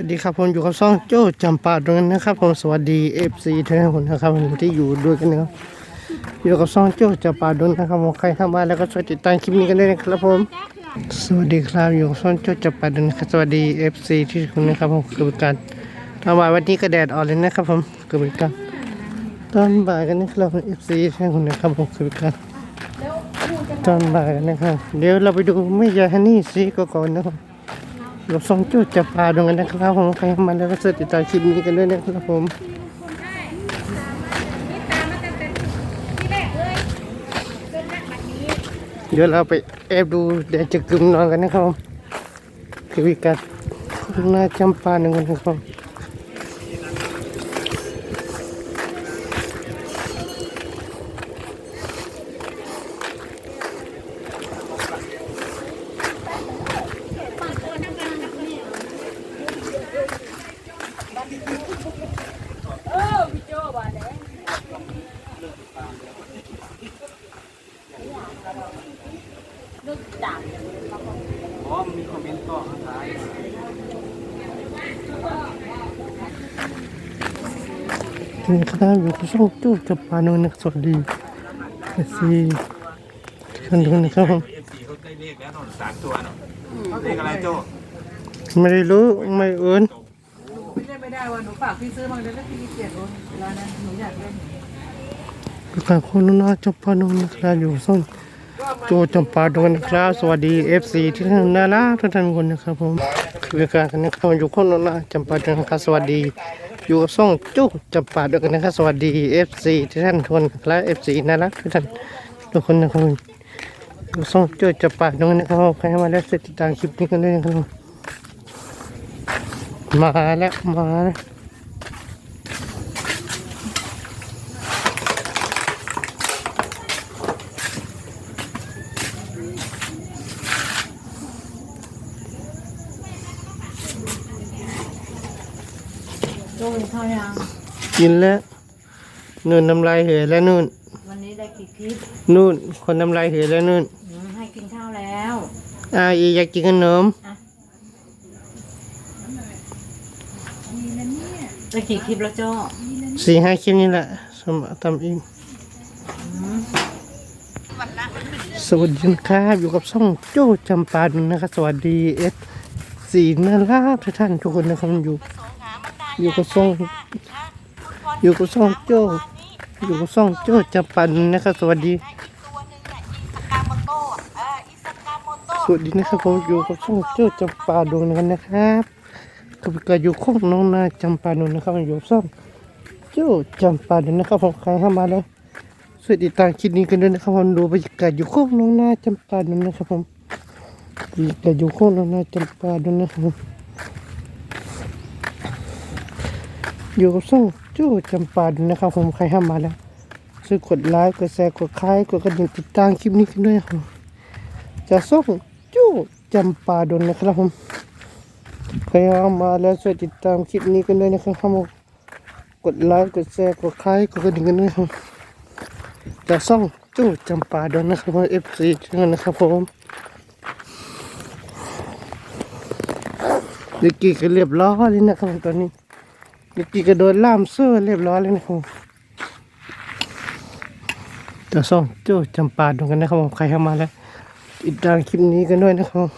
วัสดีครับผมอยู่กับซ่องโจ้จำปาตรงนั้นนะครับผมสวัสดีเอฟซีทุกคนนะครับผมที่อยู่ด้วยกันนะครับอยู่กับซ่องโจ้จำปาดนนะครับผมใครทำบ้านแล้วก็ช่วยติดตามคลิปนี้กันด้วยนะครับผมสวัสดีครับอยู่กับซ่องโจ้จำปาดนนะครับสวัสดีเอฟซีที่ทุกคนนะครับผมคือเป็นการทำบ่ายวันนี้ก็แดดออกเลยนะครับผมคือเป็นการตอนบ่ายกันนะครับเอฟซีทุกคนนะครับผมคือเป็นการตอนบ่ายกันนะครับ เดี๋ยวเราไปดูไม่ยาฮันนี่ซีก่อนนะครับ กับสองจุดจะพาดงกันนะครับผมใครมาแล้วก็เสิร์ชติดตามคลิปนี้กันด้วยนะครับผมเดี๋ยวเราไปแอบดูแดดจะกึมนอนกันนะครับผมคือวิกัดหน้าจำปาหนึ่งคนนะครับ ผมนี่ครับอยู่กับช่องจุดจะพาหนึ่งนะครับสวัสดีเอซีทุกคนทุกคนนะครับผมเอฟซีเขาได้เลขแล้วเนสามตัวเนาะเลขอะไรโจไม่ได้รู้ไม่เอินไม่ได้ไม่ได้ว่าหนูฝากพี่ซื้อมาเลยแล้วพี่เกียดโอนเวลานั้นหนูอยากเล่นคือการคนหน้าจำปานึ่งนะครับอยู่ช่อง โจจำปาดงนะครับ สวัสดีเอฟซีที่ท่านน่ารักทุกท่านคนนะครับผมคือการกันนะครับอยู่คนหน้าจำปาดงนะครับสวัสดี อยู่กับช่องจุ๊จำปาดงนะครับสวัสดีเอฟซีที่ท่านทุกคนนะครับเอฟซีน่ารักทุกท่านทุกคนนะครับอยู่กับช่องจุ๊จำปาดงนะครับใครมาแล้วติดตามคลิปนี้กันด้วยนะครับมาแล้วมาแล้ว โจ้กินข้าวยังกินแล้วนู่นน้ำลายเหยแล้วนู่น วันนี้ได้กี่คลิปนู่น คนน้ำลายเหยแล้วนู่นอืมให้กินข้าวแล้วอาอีอยากกินขนมได้กี่คลิปแล้วโจ้สี่ห้าคลิปนี่แหละสมทำเองสวัสดีครับอยู่กับช่องโจ้จำปาดนนะครับสวัสดีเอสสีน่ารักทุกท่านทุกคนนะครับอยู่ อยู่กับช่องอยู่กับช่องโจ้อยู่กับช่องโจ้จำปาดนนะครับ สวัสดีตัวหนึ่งอะอิสกาโมโต้อะเอออิสกาโมโต้สวัสดีนะครับผมอยู่กับช่องโจ้จำปาดงกันนะครับกับการอยู่ข้องน้องนาจำปาดงนะครับอยู่กับช่องโจ้จำปาดงนะครับผมใครเข้ามาแล้วช่วยติดตามคลิปนี้กันด้วยนะครับผมดูบรรยากาศอยู่ข้องน้องนาจำปาดงนะครับผมบรรยากาศอยู่ข้องน้องนาจำปาดงนะครับผม อยู่กับช่องโจ้จำปาดงนะครับผมใครเข้ามมาแล้วช่วยกดไลค์กดแชร์กดคล้ายกดกระดิ่งติดตามคลิปนี้กันด้วยครับจะส่งจู้จำปาดนนะครับผมใครเอามมาแล้วช่วยติดตามคลิปนี้กันด้วยนะครับผมกดไลค์กดแชร์กดคล้ายกดกระดิ่งกันด้วยครับจะส่งจู้จำปาดนนะครับผมเอฟซีทุกคนนะครับผมเด็กกี้ก็เรียบร้อยเลยนะครับตอนนี้ เด็กกี้ก็โดนล่ามเสื้อเรียบร้อยเลยนะครับจะส่องโจ้จำปาดนกันนะครับผมใครเข้ามาแล้วติดตามคลิปนี้กันด้วยนะครับ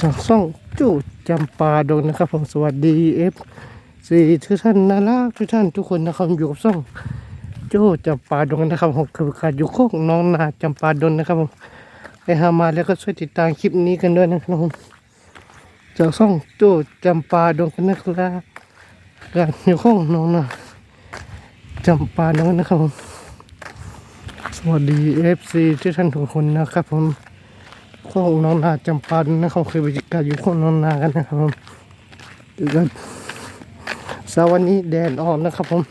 จากช่องโจ้จำปาดงนะครับผมสวัสดีเอฟซีทุกท่านน่ารักทุกท่านทุกคนนะครับอยู่กับช่องโจ้จำปาดงนะครับผมคือการอยู่โคกน้องนาจำปาดงนะครับผมใครหามาแล้วก็ช่วยติดตามคลิปนี้กันด้วยนะครับผมจากช่องโจ้จำปาดงกันนะครับ การอยู่โคกน้องนาจำปาดงนะครับผมสวัสดีเอฟซีทุกท่านทุกคนนะครับผมข้องน้องนาจำปาดนะครับคือบรรยากาศอยู่ข้องน้องนากันนะครับผมดูกันสวันนี้แดดออกนะครับผม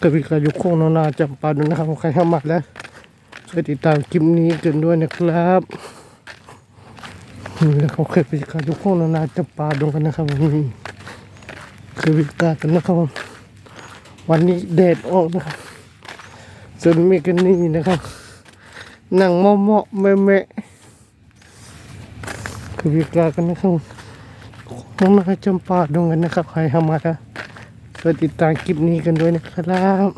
กับบรรยากาอยู่ข้องน้องนาจำปาดนะครับใครเข้ามาแล้วช่วยติดตามคลิปนี้กันด้วยนะครับนี่นะครับคือบรรยากาศอยู่ข้องน้องนาจำปาดกันนะครับผม คือบรรยากากันนะครับวันนี้แดดออกนะครับส่วนเมกันนี่นะครับนั่งเมาะเมแม่แม่คือวิกากันนะครับน้องนายจำปาดงกันนะครับ ใครเข้ามาแล้วช่วยติดตามคลิปนี้กันด้วยนะครับ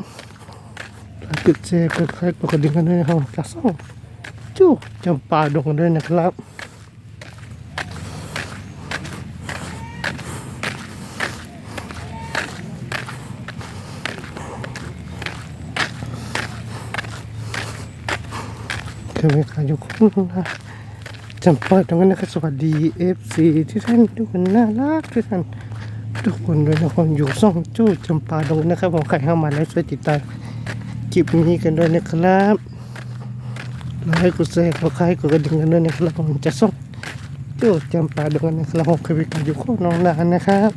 ฝากกดแชร์กดไลค์กดกระดิ่งกันด้วยนะครับกระซ่องจู้จำปาดงกันด้วยนะครับ คือมีการอยู่คู่นะจำปาตรงนั้นนะครับสวัสดีเอฟซีที่ท่านทุกคนน่ารักทุกท่านทุกคนด้วยนะครับอยู่ซ่องจู้จำปาดงนะครับผมใครเข้ามาแล้วช่วยติดตามคลิปนี้กันด้วยนะครับแล้วให้กดแชร์กดไลค์กดกระดิ่งกันด้วยนะครับผมจะซ่องจู้จำปาดงนะครับผมเคยมีการอยู่คู่น้องนานนะครับ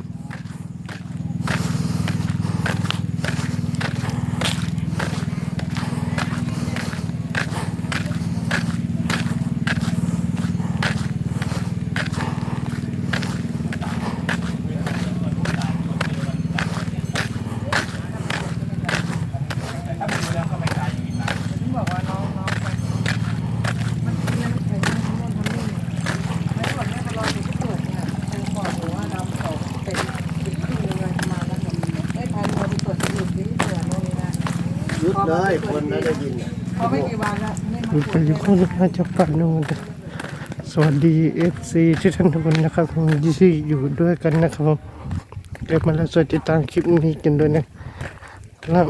บอกว่าน้องน้องไปมันเรียนไปทำนู่นทำนี่ไม่บอกแม่ก็รออยู่ที่เปิดเนี่ยครูบอกหนูว่าน้ำเขาเป็นเป็นครึ่งเลยมาแล้วกันได้พาเราไปเปิดสมุดที่เปิดโน่นนี่นะ ยุด เลยคนนั้นได้ยินพอไม่กี่วันแล้วไม่มามีตรไปวจอยู่คู่น้องจำปาดงกันสวัสดีเอฟซีที่ท่านทุกคนนะครับผมที่อยู่ด้วยกันนะครับผมเดี๋ยวมาแล้วช่วยติดตามคลิปนี้กันด้วยนะครับ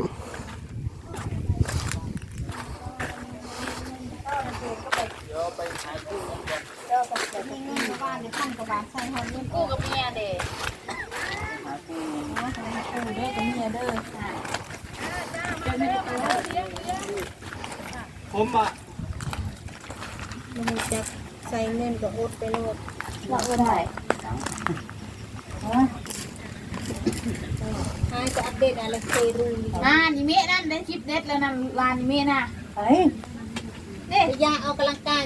มีเงินกับบ้านเดี๋ยวพันกว่าบาทใส่หอมเงินกู้กับเมียเด้กู้เด้อกับเมียเด้อ ผมอะมันจะใส่เงินกับอดไปโลดว่าอดไหนฮะจะอัปเดตอะไรเคยรู้อ่านี่เมียนั่นได้คลิปเน็ตแล้วนะลานนี่เมียน่ะไอ้เด้ยาเอากำลังกาย